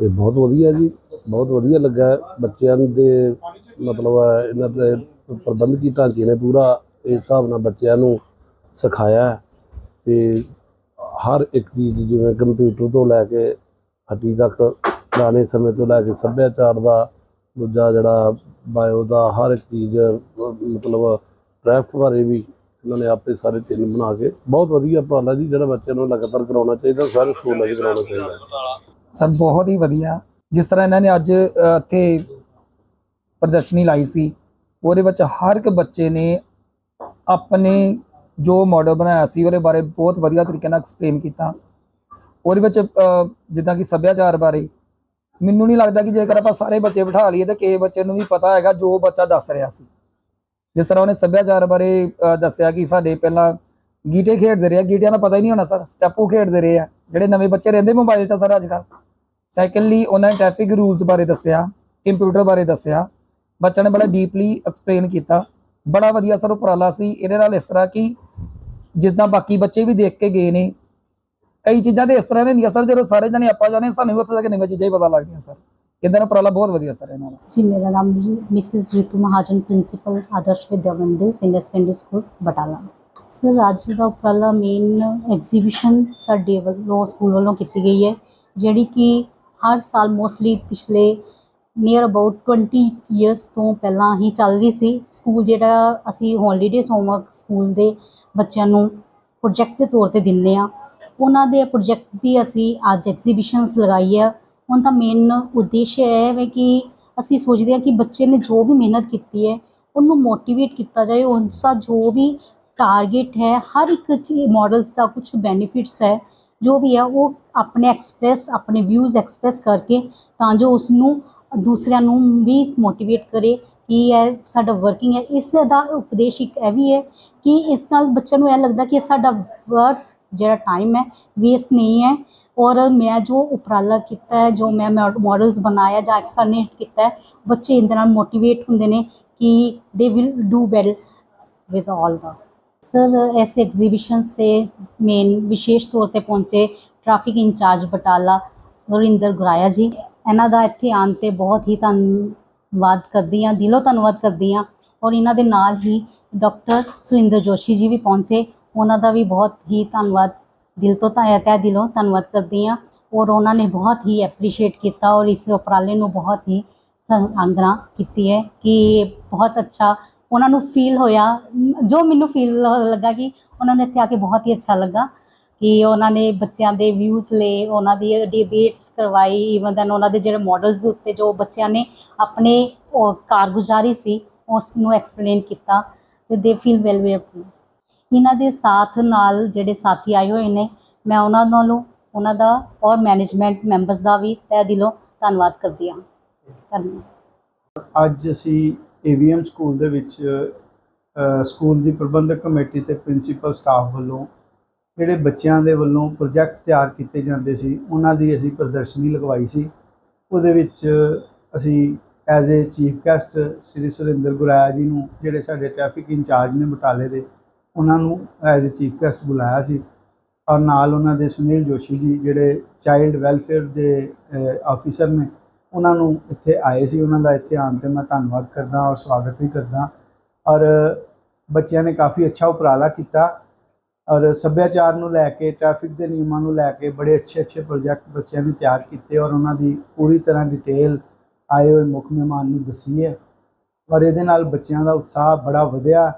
ਇਹ ਬਹੁਤ ਵਧੀਆ ਜੀ, ਬਹੁਤ ਵਧੀਆ ਲੱਗਾ ਬੱਚਿਆਂ ਦੇ ਮਤਲਬ ਇਹਨਾਂ ਦੇ ਪ੍ਰਬੰਧਕੀ ਢਾਂਚੇ ਨੇ ਪੂਰਾ ਇਸ ਹਿਸਾਬ ਨਾਲ ਬੱਚਿਆਂ ਨੂੰ ਸਿਖਾਇਆ। ਹੈ ਤੇ ਹਰ ਇੱਕ ਚੀਜ਼ ਜਿਵੇਂ ਕੰਪਿਊਟਰ ਤੋਂ ਲੈ ਕੇ ਹੱਟੀ ਤੱਕ, ਪੁਰਾਣੇ ਸਮੇਂ ਤੋਂ ਲੈ ਕੇ ਸੱਭਿਆਚਾਰ ਦਾ, ਦੂਜਾ ਜਿਹੜਾ ਬਾਇਓ ਦਾ, ਹਰ ਇੱਕ ਚੀਜ਼, ਮਤਲਬ ਕ੍ਰਾਫਟ ਬਾਰੇ ਵੀ ਇਹਨਾਂ ਨੇ ਆਪੇ ਸਾਰੇ ਤਿੰਨ ਬਣਾ ਕੇ, ਬਹੁਤ ਵਧੀਆ ਉਪਰਾਲਾ ਜੀ, ਜਿਹੜਾ ਬੱਚਿਆਂ ਨੂੰ ਲਗਾਤਾਰ ਕਰਾਉਣਾ ਚਾਹੀਦਾ, ਸਾਰੇ ਸਕੂਲਾਂ 'ਚ ਕਰਾਉਣਾ ਚਾਹੀਦਾ। ਸਭ ਬਹੁਤ ਹੀ ਵਧੀਆ। ਜਿਸ ਤਰ੍ਹਾਂ ਇਹਨਾਂ ਨੇ ਅੱਜ ਇੱਥੇ ਪ੍ਰਦਰਸ਼ਨੀ ਲਾਈ ਸੀ, ਉਹਦੇ ਵਿੱਚ ਹਰ ਇੱਕ ਬੱਚੇ ਨੇ ਆਪਣੇ ਜੋ ਮਾਡਲ ਬਣਾਇਆ ਸੀ, ਉਹਦੇ ਬਾਰੇ ਬਹੁਤ ਵਧੀਆ ਤਰੀਕੇ ਨਾਲ ਐਕਸਪਲੇਨ ਕੀਤਾ। ਉਹਦੇ ਵਿੱਚ ਜਿੱਦਾਂ ਕਿ ਸੱਭਿਆਚਾਰ ਬਾਰੇ, ਮੈਨੂੰ ਨਹੀਂ ਲੱਗਦਾ ਕਿ ਜੇਕਰ ਆਪਾਂ ਸਾਰੇ ਬੱਚੇ ਬਿਠਾ ਲਈਏ ਤਾਂ ਕਿਸੇ ਬੱਚੇ ਨੂੰ ਵੀ ਪਤਾ ਹੈਗਾ ਜੋ ਬੱਚਾ ਦੱਸ ਰਿਹਾ ਸੀ। ਜਿਸ ਤਰ੍ਹਾਂ ਉਹਨੇ ਸੱਭਿਆਚਾਰ ਬਾਰੇ ਦੱਸਿਆ ਕਿ ਸਾਡੇ ਪਹਿਲਾਂ ਗੀਟੇ ਖੇਡਦੇ ਰਹੇ ਗੀਟਿਆਂ ਦਾ ਪਤਾ ਹੀ ਨਹੀਂ ਹੋਣਾ ਸਰ ਸਟੈਪੂ ਖੇਡਦੇ ਰਹੇ ਆ। ਜਿਹੜੇ ਨਵੇਂ ਬੱਚੇ ਰਹਿੰਦੇ ਮੋਬਾਈਲ 'ਚ ਸਰ ਅੱਜ ਕੱਲ ਲਈ ਉਹਨਾਂ ਨੇ ਟ੍ਰੈਫਿਕ ਰੂਲਸ ਬਾਰੇ ਦੱਸਿਆ ਕੰਪਿਊਟਰ ਬਾਰੇ ਦੱਸਿਆ। ਬੱਚਿਆਂ ਨੇ ਬੜਾ ਡੀਪਲੀ ਐਕਸਪਲੇਨ ਕੀਤਾ। ਬੜਾ ਵਧੀਆ ਸਰ ਉਪਰਾਲਾ ਸੀ। ਇਹਦੇ ਨਾਲ ਇਸ ਤਰ੍ਹਾਂ ਕਿ ਜਿੱਦਾਂ ਬਾਕੀ ਬੱਚੇ ਵੀ ਦੇਖ ਕੇ ਗਏ ਨੇ, ਕਈ ਚੀਜ਼ਾਂ ਤੇ ਇਸ ਤਰ੍ਹਾਂ ਦੇ ਹੁੰਦੀਆਂ ਸਰ, ਜਦੋਂ ਸਾਰੇ ਜਣੇ ਆਪਾਂ ਜਾਣੇ ਸਾਨੂੰ ਵੀ ਉੱਥੇ ਜਾ ਕੇ ਨਵੀਆਂ ਚੀਜ਼ਾਂ ਹੀ ਪਤਾ ਲੱਗਦੀਆਂ ਸਰ। ਇਹਦਾ ਨਾ ਉਪਰਾਲਾ ਬਹੁਤ ਵਧੀਆ ਸਰ ਇਹਨਾਂ ਦਾ। ਜੀ, ਮੇਰਾ ਨਾਮ ਜੀ Mrs Ritu Mahajan principal Adarsh Vidya Mandir senior secondary school Batala sir, ਅੱਜ ਦਾ ਉਪਰਾਲਾ ਮੇਨ ਐਗਜ਼ੀਬਿਸ਼ਨ ਸਾਡੇ ਵੱਲੋਂ ਸਕੂਲ ਵੱਲੋਂ ਕੀਤੀ ਗਈ ਹੈ, ਜਿਹੜੀ ਕਿ ਹਰ ਸਾਲ ਮੋਸਟਲੀ ਪਿਛਲੇ ਨੀਅਰ ਅਬਾਊਟ 20 ਇਅਰਸ ਤੋਂ ਪਹਿਲਾਂ ਹੀ ਚੱਲ ਰਹੀ ਸੀ। ਸਕੂਲ ਜਿਹੜਾ ਅਸੀਂ ਹੌਲੀਡੇਜ਼ ਹੋਮਵਰਕ ਸਕੂਲ ਦੇ ਬੱਚਿਆਂ ਨੂੰ ਪ੍ਰੋਜੈਕਟ ਦੇ ਤੌਰ ਤੇ ਦਿੰਦੇ ਆ ਉਹਨਾਂ ਦੇ ਪ੍ਰੋਜੈਕਟ ਦੀ ਅਸੀਂ ਅੱਜ ਐਗਜ਼ੀਬਿਸ਼ਨਸ ਲਗਾਈ ਹੈ। ਉਹਨਾਂ ਦਾ ਮੇਨ ਉਦੇਸ਼ ਇਹ ਹੈ ਕਿ ਅਸੀਂ ਸੋਚਦੇ ਹਾਂ ਕਿ ਬੱਚੇ ਨੇ ਜੋ ਵੀ ਮਿਹਨਤ ਕੀਤੀ ਹੈ, ਉਹਨੂੰ ਮੋਟੀਵੇਟ ਕੀਤਾ ਜਾਏ, ਉਸ ਦਾ ਜੋ ਵੀ ਟਾਰਗੇਟ ਹੈ, ਹਰ ਇੱਕ ਚੀਜ਼ ਮਾਡਲਸ ਦਾ ਕੁਝ ਬੈਨੀਫਿਟਸ ਹੈ, ਜੋ ਵੀ ਹੈ, ਉਹ ਆਪਣੇ ਐਕਸਪ੍ਰੈਸ ਆਪਣੇ ਵਿਊਜ਼ ਐਕਸਪ੍ਰੈਸ ਕਰਕੇ ਤਾਂ ਜੋ ਉਸ ਨੂੰ ਦੂਸਰਿਆਂ ਨੂੰ ਵੀ ਮੋਟੀਵੇਟ ਕਰੇ ਕਿ ਇਹ ਸਾਡਾ ਵਰਕਿੰਗ ਹੈ। ਇਸ ਦਾ ਉਪਦੇਸ਼ ਇੱਕ ਇਹ ਵੀ ਹੈ ਕਿ ਇਸ ਨਾਲ ਬੱਚਿਆਂ ਨੂੰ ਇਹ ਲੱਗਦਾ ਕਿ ਸਾਡਾ ਵਰਥ ਜਿਹੜਾ ਟਾਈਮ ਹੈ ਵੇਸਟ ਨਹੀਂ ਹੈ ਔਰ ਮੈਂ ਜੋ ਉਪਰਾਲਾ ਕੀਤਾ ਹੈ, ਜੋ ਮੈਂ ਮਾਡਲਸ ਬਣਾਇਆ ਜਾਂ ਐਕਸਪਲੇਨੇਟ ਕੀਤਾ ਹੈ, ਬੱਚੇ ਇਹਦੇ ਨਾਲ ਮੋਟੀਵੇਟ ਹੁੰਦੇ ਨੇ ਕਿ they will do well with all the sir ਇਸ ਐਗਜ਼ੀਬਿਸ਼ਨਸ ਤੇ ਮੇਨ ਵਿਸ਼ੇਸ਼ ਤੌਰ ਤੇ ਪਹੁੰਚੇ ਟ੍ਰੈਫਿਕ ਇੰਚਾਰਜ ਬਟਾਲਾ, ਸੁਰਿੰਦਰ ਗੁਰਾਇਆ ਜੀ। ਇਹਨਾਂ ਦਾ ਇੱਥੇ ਆਉਣ ਤੇ ਬਹੁਤ ਹੀ ਧੰਨਵਾਦ ਕਰਦੀ ਹਾਂ, ਦਿਲੋਂ ਧੰਨਵਾਦ ਕਰਦੀ ਹਾਂ। ਔਰ ਇਹਨਾਂ ਦੇ ਨਾਲ ਹੀ ਡਾਕਟਰ ਸੁਰਿੰਦਰ ਜੋਸ਼ੀ ਜੀ ਵੀ ਪਹੁੰਚੇ। ਉਹਨਾਂ ਦਾ ਵੀ ਬਹੁਤ ਹੀ ਧੰਨਵਾਦ, ਦਿਲ ਤੋਂ ਤਾਂ ਤਹਿ ਦਿਲੋਂ ਧੰਨਵਾਦ ਕਰਦੀ ਹਾਂ। ਔਰ ਉਹਨਾਂ ਨੇ ਬਹੁਤ ਹੀ ਐਪਰੀਸ਼ੀਏਟ ਕੀਤਾ ਔਰ ਇਸ ਉਪਰਾਲੇ ਨੂੰ ਬਹੁਤ ਹੀ ਸਰਾਹਨਾ ਕੀਤੀ ਹੈ ਕਿ ਬਹੁਤ ਅੱਛਾ ਉਹਨਾਂ ਨੂੰ ਫੀਲ ਹੋਇਆ। ਜੋ ਮੈਨੂੰ ਫੀਲ ਲੱਗਾ ਕਿ ਉਹਨਾਂ ਨੂੰ ਇੱਥੇ ਆ ਕੇ ਬਹੁਤ ਹੀ ਅੱਛਾ ਲੱਗਾ ਕਿ ਉਹਨਾਂ ਨੇ ਬੱਚਿਆਂ ਦੇ ਵਿਊਜ਼ ਲਏ, ਉਹਨਾਂ ਦੀ ਡਿਬੇਟਸ ਕਰਵਾਈ ਈਵਨ ਦੈਨ ਉਹਨਾਂ ਦੇ ਜਿਹੜੇ ਮਾਡਲਸ ਉੱਤੇ ਜੋ ਬੱਚਿਆਂ ਨੇ ਆਪਣੇ ਕਾਰਗੁਜ਼ਾਰੀ ਸੀ ਉਸ ਨੂੰ ਐਕਸਪਲੇਨ ਕੀਤਾ ਤੇ ਦੇ ਫੀਲ ਵੈਲ ਵੇ ਇਹਨਾਂ ਦੇ ਸਾਥ ਨਾਲ ਜਿਹੜੇ ਸਾਥੀ ਆਏ ਹੋਏ ਨੇ, ਮੈਂ ਉਹਨਾਂ ਨਾਲੋਂ, ਉਹਨਾਂ ਦਾ ਔਰ ਮੈਨੇਜਮੈਂਟ ਮੈਂਬਰਸ ਦਾ ਵੀ ਤਹਿ ਦਿਲੋਂ ਧੰਨਵਾਦ ਕਰਦੀ ਹਾਂ। ਧੰਨਵਾਦ। ਅੱਜ ਅਸੀਂ ਏਵੀਐਮ ਸਕੂਲ ਦੇ ਵਿੱਚ ਸਕੂਲ ਦੀ ਪ੍ਰਬੰਧਕ ਕਮੇਟੀ ਤੇ ਪ੍ਰਿੰਸੀਪਲ ਸਟਾਫ ਵੱਲੋਂ ਜਿਹੜੇ ਬੱਚਿਆਂ ਦੇ ਵੱਲੋਂ ਪ੍ਰੋਜੈਕਟ ਤਿਆਰ ਕੀਤੇ ਜਾਂਦੇ ਸੀ, ਉਹਨਾਂ ਦੀ ਅਸੀਂ ਪ੍ਰਦਰਸ਼ਨੀ ਲਗਵਾਈ ਸੀ। ਉਹਦੇ ਵਿੱਚ ਅਸੀਂ as a chief guest Shri Surinder Guraya ji ਨੂੰ, ਜਿਹੜੇ ਸਾਡੇ ਟ੍ਰੈਫਿਕ ਇੰਚਾਰਜ ਨੇ ਬਟਾਲੇ ਦੇ, ਉਹਨਾਂ ਨੂੰ ਐਜ਼ ਏ ਚੀਫ ਗੈਸਟ ਬੁਲਾਇਆ ਸੀ। ਔਰ ਨਾਲ ਉਹਨਾਂ ਦੇ ਸੁਨੀਲ ਜੋਸ਼ੀ ਜੀ, ਜਿਹੜੇ ਚਾਈਲਡ ਵੈਲਫੇਅਰ ਦੇ ਆਫੀਸਰ ਨੇ ਉਹਨਾਂ ਨੂੰ ਇੱਥੇ ਆਏ ਸੀ, ਉਹਨਾਂ ਦਾ ਇੱਥੇ ਆਉਣ ਤੇ ਮੈਂ ਧੰਨਵਾਦ ਕਰਦਾ ਔਰ ਸਵਾਗਤ ਵੀ ਕਰਦਾ। ਔਰ ਬੱਚਿਆਂ ਨੇ ਕਾਫੀ ਅੱਛਾ ਉਪਰਾਲਾ ਕੀਤਾ ਔਰ ਸੱਭਿਆਚਾਰ ਨੂੰ ਲੈ ਕੇ ਟ੍ਰੈਫਿਕ ਦੇ ਨਿਯਮਾਂ ਨੂੰ ਲੈ ਕੇ ਬੜੇ ਅੱਛੇ ਅੱਛੇ ਪ੍ਰੋਜੈਕਟ ਬੱਚਿਆਂ ਨੇ ਤਿਆਰ ਕੀਤੇ ਔਰ ਉਹਨਾਂ ਦੀ ਪੂਰੀ ਤਰ੍ਹਾਂ ਡਿਟੇਲ ਆਏ ਹੋਏ ਮੁੱਖ ਮਹਿਮਾਨ ਨੂੰ ਦੱਸੀ ਹੈ। ਔਰ ਇਹਦੇ ਨਾਲ ਬੱਚਿਆਂ ਦਾ ਉਤਸ਼ਾਹ ਬੜਾ ਵਧਿਆ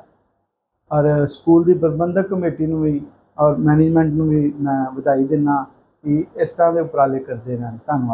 ਔਰ ਸਕੂਲ ਦੀ ਪ੍ਰਬੰਧਕ ਕਮੇਟੀ ਨੂੰ ਵੀ ਔਰ ਮੈਨੇਜਮੈਂਟ ਨੂੰ ਵੀ ਮੈਂ ਵਧਾਈ ਦਿੰਦਾ ਕਿ ਇਸ ਤਰ੍ਹਾਂ ਦੇ ਉਪਰਾਲੇ ਕਰਦੇ ਰਹਿਣ। ਧੰਨਵਾਦ।